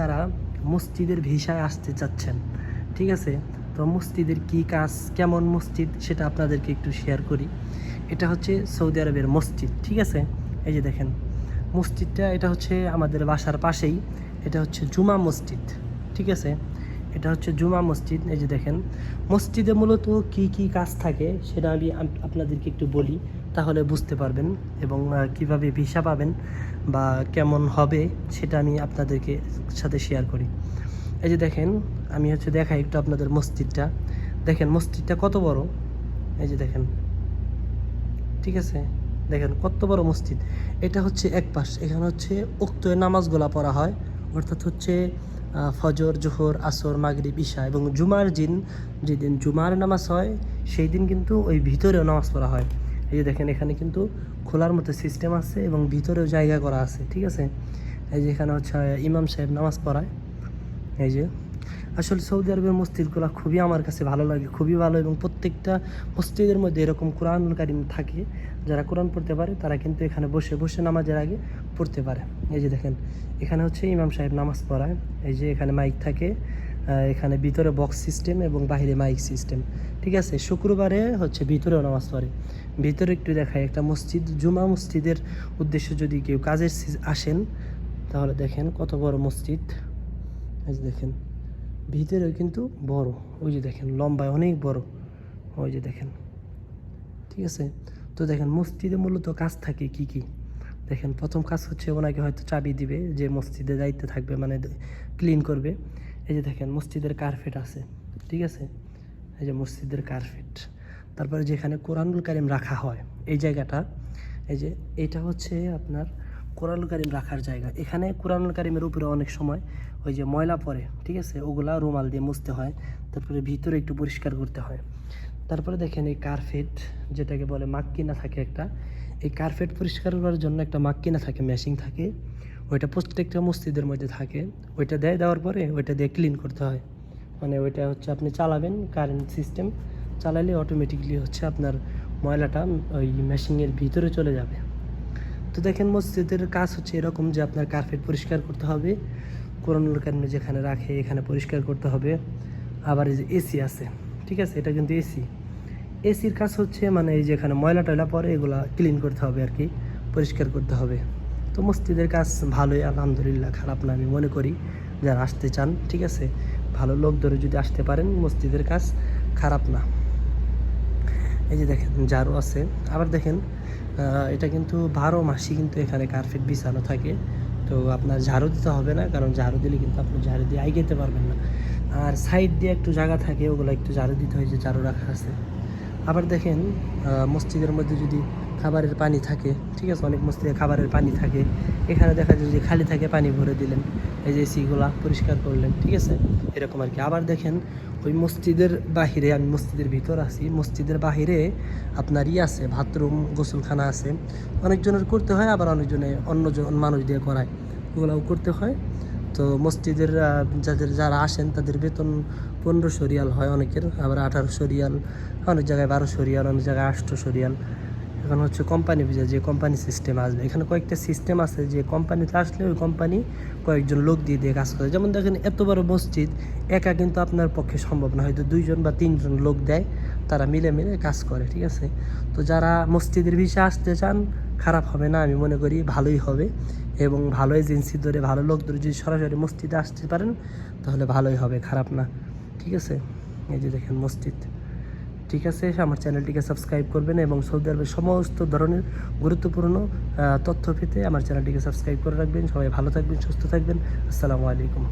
তারা মসজিদের ভিসায় আসতে চাচ্ছেন, ঠিক আছে? তো মসজিদের কি কাজ, কেমন মসজিদ সেটা আপনাদেরকে একটু শেয়ার করি। এটা হচ্ছে সৌদি আরবের মসজিদ, ঠিক আছে? এই যে দেখেন, মসজিদটা এটা হচ্ছে আমাদের বাসার পাশেই, এটা হচ্ছে জুমা মসজিদ, ঠিক আছে? এটা হচ্ছে জুমা মসজিদ, এই যে দেখেন। মসজিদে মূলত কি কি কাজ থাকে সেটা আমি আপনাদেরকে একটু বলি। তাহলে বুঝতে পারবেন এবং কীভাবে ভিসা পাবেন বা কেমন হবে সেটা আমি আপনাদেরকে সাথে শেয়ার করি। এই যে দেখেন, আমি হচ্ছে দেখাই একটু আপনাদের মসজিদটা। দেখেন, মসজিদটা কত বড়? এই যে দেখেন। ঠিক আছে? দেখেন, কত বড় মসজিদ। এটা হচ্ছে এক পাশ। এখানে হচ্ছে উক্ত নামাজগুলা পড়া হয়। অর্থাৎ হচ্ছে ফজর, জোহর, আসর, মাগরিব ঈশা এবং জুমার দিন যেদিন জুমার নামাজ হয় সেই দিন কিন্তু ওই ভিতরেও নামাজ পড়া হয়। এই যে দেখেন, এখানে কিন্তু খোলার মতো সিস্টেম আছে এবং ভিতরেও জায়গা করা আছে, ঠিক আছে? এই যে এখানে হচ্ছে ইমাম সাহেব নামাজ পড়ায়। এই যে, আসলে সৌদি আরবের মসজিদগুলো খুবই আমার কাছে ভালো লাগে, খুবই ভালো এবং প্রত্যেকটা মসজিদের মধ্যে এরকম কোরআনুল কারিম থাকে। যারা কোরআন পড়তে পারে, তারা কিন্তু এখানে বসে বসে নামাজের আগে পড়তে পারে। এই যে দেখেন, এখানে হচ্ছে ইমাম সাহেব নামাজ পড়ায়। এই যে এখানে মাইক থাকে। এখানে ভিতরে বক্স সিস্টেম এবং বাইরে মাইক সিস্টেম ঠিক আছে? শুক্রবারে হচ্ছে ভিতরেও নামাজ পড়ে। ভিতরে একটু দেখায় একটা মসজিদ, জুমা মসজিদের উদ্দেশ্যে যদি কেউ কাজের আসেন, তাহলে দেখেন কত বড় মসজিদ। দেখেন, ভিতরেও কিন্তু বড়। ওই যে দেখেন, লম্বায় অনেক বড়। ওই যে দেখেন। ঠিক আছে? তো দেখেন, মসজিদে মূলত কাজ থাকে কি কি? দেখেন, প্রথম কাজ হচ্ছে ওনাকে হয়তো চাবি দিবে, যে মসজিদে দায়িত্বে থাকবে মানে ক্লিন করবে। এই যে দেখেন, মসজিদের কার্পেট আছে, ঠিক আছে? এই যে মসজিদের কার্পেট তারপরে যেখানে কোরআনুল কারিম রাখা হয়, এই জায়গাটা, এই যে এটা হচ্ছে আপনার কোরআনুল কারিম রাখার জায়গা। এখানে কোরআনুল কারিমের উপরে অনেক সময় ওই যে ময়লা পড়ে, ঠিক আছে? ওগুলা রুমাল দিয়ে মুছতে হয়, তারপরে ভিতরে একটু পরিষ্কার করতে হয়। তারপরে দেখেন এই কার্পেট যেটাকে বলে মাক্কিনা থাকে একটা, এই কার্পেট পরিষ্কার করার জন্য একটা মাক্কিনা থাকে মেশিন থাকে। ওইটা প্রত্যেকটা মসজিদের মধ্যে থাকে। ওইটা দেয় দেওয়ার পরে ওইটা দিয়ে ক্লিন করতে হয়। মানে ওইটা হচ্ছে আপনি চালাবেন কারেন্ট সিস্টেম চালালে অটোমেটিকলি হচ্ছে আপনার ময়লাটা ওই মেশিনের ভিতরে চলে যাবে। তো দেখেন মসজিদের কাজ হচ্ছে এরকম যে আপনার কার্পেট পরিষ্কার করতে হবে করোনার কারিমে যেখানে রাখে এখানে পরিষ্কার করতে হবে। আবার এই যে এসি আছে, ঠিক আছে? এটা কিন্তু এসি এসির কাজ হচ্ছে মানে এই যেখানে ময়লা টয়লা পরে এগুলা ক্লিন করতে হবে আর কি, পরিষ্কার করতে হবে। তো মসজিদের কাজ ভালোই, আলহামদুলিল্লাহ খারাপ না, আমি মনে করি। যারা আসতে চান, ঠিক আছে? ভালো লোক ধরে যদি আসতে পারেন, মসজিদের কাজ খারাপ না। এই যে দেখেন, ঝাড়ু আছে। আবার দেখেন এটা কিন্তু বারো মাসই কিন্তু এখানে কার্পেট বিছানো থাকে। তো আপনার ঝাড়ু দিতে হবে না, কারণ ঝাড়ু দিলে কিন্তু আপনি ঝাড়ু দিয়ে আইগেতে পারবেন না। আর সাইড দিয়ে একটু জায়গা থাকে, ওগুলো একটু ঝাড়ু দিতে হয় যে ঝাড়ু রাখা আছে। আবার দেখেন মসজিদের মধ্যে যদি খাবারের পানি থাকে, ঠিক আছে? অনেক মসজিদে খাবারের পানি থাকে। এখানে দেখা যায় যে খালি থাকে পানি ভরে দিলেন। এই যে সিগুলা পরিষ্কার করলেন, ঠিক আছে? এরকম আর কি। আবার দেখেন, ওই মসজিদের বাহিরে, আমি মসজিদের ভিতর আছি, মসজিদের বাহিরে আপনার ই আছে, বাথরুম, গোসলখানা আছে। অনেকজনের করতে হয়, আবার অনেকজনে অন্যজন মানুষ দিয়ে করায়। ওগুলাও করতে হয়। তো মসজিদের যাদের যারা আসেন, তাদের বেতন পনেরোশো রিয়াল হয় অনেকের। আবার আঠারোশো রিয়াল, অনেক জায়গায় বারোশো রিয়াল, অনেক জায়গায় আটশোশো রিয়াল। এখন হচ্ছে কোম্পানি ভিজা যে কোম্পানি সিস্টেম আসবে। এখানে কয়েকটা সিস্টেম আছে, যে কোম্পানিতে আসলে ওই কোম্পানি কয়েকজন লোক দিয়ে দিয়ে কাজ করে। যেমন দেখেন, এত বড় মসজিদ, একা কিন্তু আপনার পক্ষে সম্ভব না। হয়তো দুইজন বা তিনজন লোক দেয়, তারা মিলে মিলে কাজ করে, ঠিক আছে? তো যারা মসজিদের বিষয়ে আসতে চান, খারাপ হবে না, আমি মনে করি ভালোই হবে। এবং ভালো এজেন্সি ধরে, ভালো লোক ধরে যদি সরাসরি মসজিদে আসতে পারেন, তাহলে ভালোই হবে, খারাপ না, ঠিক আছে? এই যে দেখেন মসজিদ। ঠিক আছে, আমার চ্যানেলটিকে সাবস্ক্রাইব করবেন এবং সৌদি আরবের সমস্ত ধরনের গুরুত্বপূর্ণ তথ্য পেতে আমার চ্যানেলটিকে সাবস্ক্রাইব করে রাখবেন। সবাই ভালো থাকবেন, সুস্থ থাকবেন। আসসালামু আলাইকুম।